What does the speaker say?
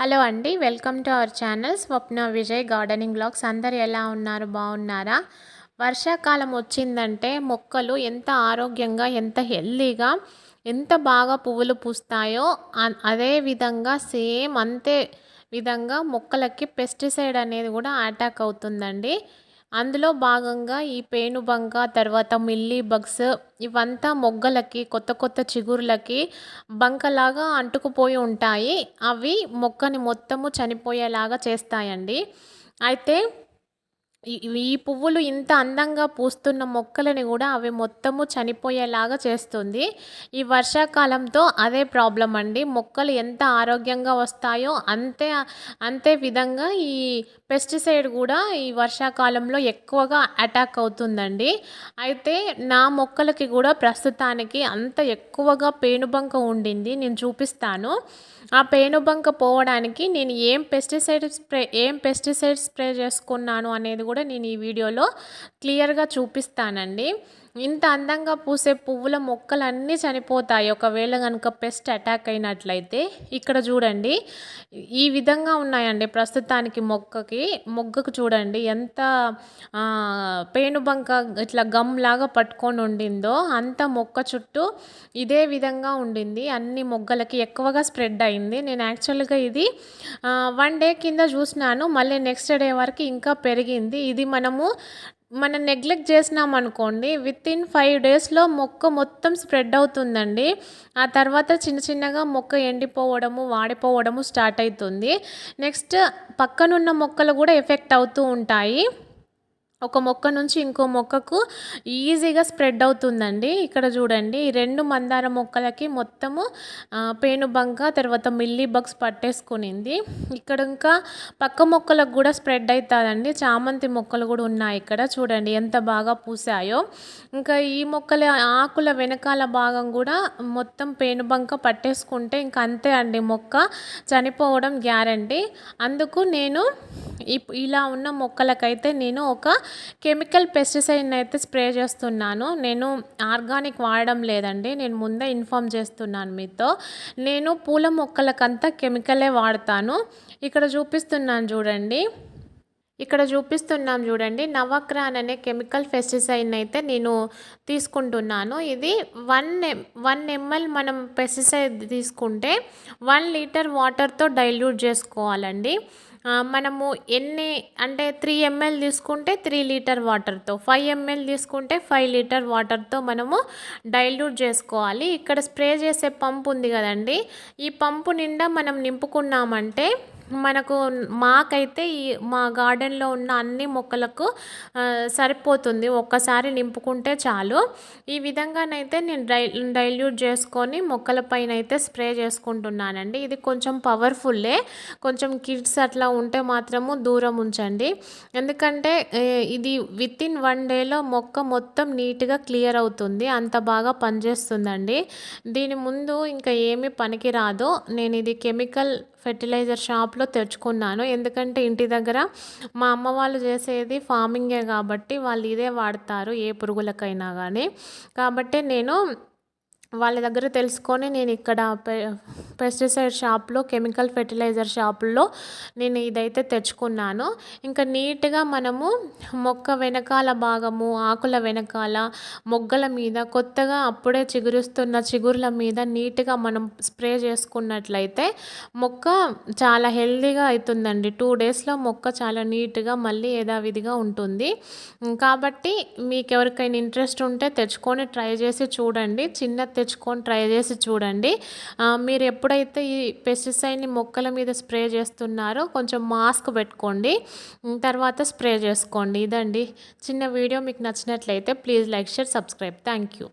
Hello అండి welcome to our channel Swapna Vijay gardening blogs. అందరు ఎలా ఉన్నారు? బాగున్నారా? వర్షాకాలం వచ్చిందంటే మొక్కలు ఎంత ఆరోగ్యంగా ఎంత హెల్దీగా ఎంత బాగా పువ్వులు పూస్తాయో అదే విధంగా సేమ్ అంతే విధంగా మొక్కలకి పెస్టిసైడ్ అనేది కూడా అటాక్ అవుతుందండి. అందులో భాగంగా ఈ పేనుబంక తర్వాత మిల్లీ బగ్స్ ఇవంతా మొగ్గలకి కొత్త కొత్త చిగురులకి బంకలాగా అంటుకుపోయి ఉంటాయి. అవి మొక్కని మొత్తము చనిపోయేలాగా చేస్తాయండి. అయితే ఈ పువ్వులు ఇంత అందంగా పూస్తున్న మొక్కలని కూడా అవి మొత్తము చనిపోయేలాగా చేస్తుంది. ఈ వర్షాకాలంతో అదే ప్రాబ్లం అండి. మొక్కలు ఎంత ఆరోగ్యంగా వస్తాయో అంతే అంతే విధంగా ఈ పెస్టిసైడ్ కూడా ఈ వర్షాకాలంలో ఎక్కువగా అటాక్ అవుతుందండి. అయితే నా మొక్కలకి కూడా ప్రస్తుతానికి అంత ఎక్కువగా పేనుబంక ఉండింది. నేను చూపిస్తాను. ఆ పేనుబంక పోవడానికి నేను ఏం పెస్టిసైడ్ స్ప్రే ఏం పెస్టిసైడ్ స్ప్రే చేసుకున్నాను అనేది కూడా నేను ఈ వీడియోలో క్లియర్గా చూపిస్తానండి. ఇంత అందంగా పూసే పువ్వుల మొక్కలన్నీ చనిపోతాయి. ఒకవేళ కనుక పెస్ట్ అటాక్ అయినట్లయితే ఇక్కడ చూడండి ఈ విధంగా ఉన్నాయండి ప్రస్తుతానికి మొక్కకి. మొగ్గకు చూడండి ఎంత పేనుబంక ఇట్లా గమ్ లాగా పట్టుకొని ఉండిందో అంత మొక్క చుట్టూ ఇదే విధంగా ఉండింది. అన్ని మొగ్గలకి ఎక్కువగా స్ప్రెడ్ అయింది. నేను యాక్చువల్గా ఇది వన్ డే కింద చూసినాను. మళ్ళీ నెక్స్ట్ డే వరకు ఇంకా పెరిగింది. ఇది మనము మనం నెగ్లెక్ట్ చేసినాం అనుకోండి విత్ ఇన్ ఫైవ్ డేస్లో మొక్క మొత్తం స్ప్రెడ్ అవుతుందండి. ఆ తర్వాత చిన్న చిన్నగా మొక్క ఎండిపోవడము వాడిపోవడము స్టార్ట్ అవుతుంది. నెక్స్ట్ పక్కనున్న మొక్కలు కూడా ఎఫెక్ట్ అవుతూ ఉంటాయి. ఒక మొక్క నుంచి ఇంకో మొక్కకు ఈజీగా స్ప్రెడ్ అవుతుందండి. ఇక్కడ చూడండి ఈ రెండు మందార మొక్కలకి మొత్తము పేనుబంక తర్వాత మిల్లీ బగ్స్ పట్టేసుకునింది. ఇక్కడ ఇంకా పక్క మొక్కలకు కూడా స్ప్రెడ్ అవుతుందండి. చామంతి మొక్కలు కూడా ఉన్నాయి ఇక్కడ. చూడండి ఎంత బాగా పూసాయో. ఇంకా ఈ మొక్కల ఆకుల వెనకాల భాగం కూడా మొత్తం పేనుబంక పట్టేసుకుంటే ఇంకా అంతే అండి మొక్క చనిపోవడం గ్యారంటీ. అందుకు నేను ఇలా ఉన్న మొక్కలకైతే నేను ఒక కెమికల్ పెస్టిసైడ్ని అయితే స్ప్రే చేస్తున్నాను. నేను ఆర్గానిక్ వాడడం లేదండి. నేను ముందే ఇన్ఫామ్ చేస్తున్నాను మీతో. నేను పూల మొక్కలకంతా కెమికలే వాడతాను. ఇక్కడ చూపిస్తున్నాను చూడండి. ఇక్కడ చూపిస్తున్నాం చూడండి. నవక్రాన్ అనే కెమికల్ పెస్టిసైడ్ని అయితే నేను తీసుకుంటున్నాను. ఇది వన్ వన్ ఎంఎల్ మనం పెస్టిసైడ్ తీసుకుంటే వన్ లీటర్ వాటర్తో డైల్యూట్ చేసుకోవాలండి. మనము ఎన్ని అంటే త్రీ ఎంఎల్ తీసుకుంటే త్రీ లీటర్ వాటర్తో ఫైవ్ ఎంఎల్ తీసుకుంటే ఫైవ్ లీటర్ వాటర్తో మనము డైల్యూట్ చేసుకోవాలి. ఇక్కడ స్ప్రే చేసే పంపు ఉంది కదండి. ఈ పంపు నిండా మనం నింపుకున్నామంటే మనకు మాకైతే ఈ మా గార్డెన్లో ఉన్న అన్ని మొక్కలకు సరిపోతుంది. ఒక్కసారి నింపుకుంటే చాలు. ఈ విధంగానైతే నేను డై డైల్యూట్ చేసుకొని మొక్కల పైన అయితే స్ప్రే చేసుకుంటున్నానండి. ఇది కొంచెం పవర్ఫుల్లే. కొంచెం కిడ్స్ అట్లా ఉంటే మాత్రము దూరం ఉంచండి. ఎందుకంటే ఇది విత్ ఇన్ వన్ డేలో మొక్క మొత్తం నీట్గా క్లియర్ అవుతుంది. అంత బాగా పనిచేస్తుందండి. దీని ముందు ఇంకా ఏమీ పనికి రాదు నేను ఇది కెమికల్ ఫెర్టిలైజర్ షాప్లో తెచ్చుకున్నాను. ఎందుకంటే ఇంటి దగ్గర మా అమ్మ వాళ్ళు చేసేది ఫార్మింగే కాబట్టి వాళ్ళు ఇదే వాడతారు ఏ పురుగులకైనా కానీ కాబట్టి నేను వాళ్ళ దగ్గర తెలుసుకొని నేను ఇక్కడ పెస్టిసైడ్ షాప్లో కెమికల్ ఫెర్టిలైజర్ షాపుల్లో నేను ఇదైతే తెచ్చుకున్నాను. ఇంకా నీట్గా మనము మొక్క వెనకాల భాగము ఆకుల వెనకాల మొగ్గల మీద కొత్తగా అప్పుడే చిగురుస్తున్న చిగురుల మీద నీట్గా మనం స్ప్రే చేసుకున్నట్లయితే మొక్క చాలా హెల్దీగా అవుతుందండి టూ డేస్లో మొక్క చాలా నీట్గా మళ్ళీ యథావిధిగా ఉంటుంది. కాబట్టి మీకు ఎవరికైనా ఇంట్రెస్ట్ ఉంటే తెచ్చుకొని ట్రై చేసి చూడండి. చిన్న తెచ్చుకొని ట్రై చేసి చూడండి. మీరు ఎప్పుడైతే ఈ పెస్టిసైడ్ని మొక్కల మీద స్ప్రే చేస్తున్నారో కొంచెం మాస్క్ పెట్టుకోండి. తర్వాత స్ప్రే చేసుకోండి. ఇదండి. చిన్న వీడియో మీకు నచ్చినట్లయితే please like share subscribe. Thank you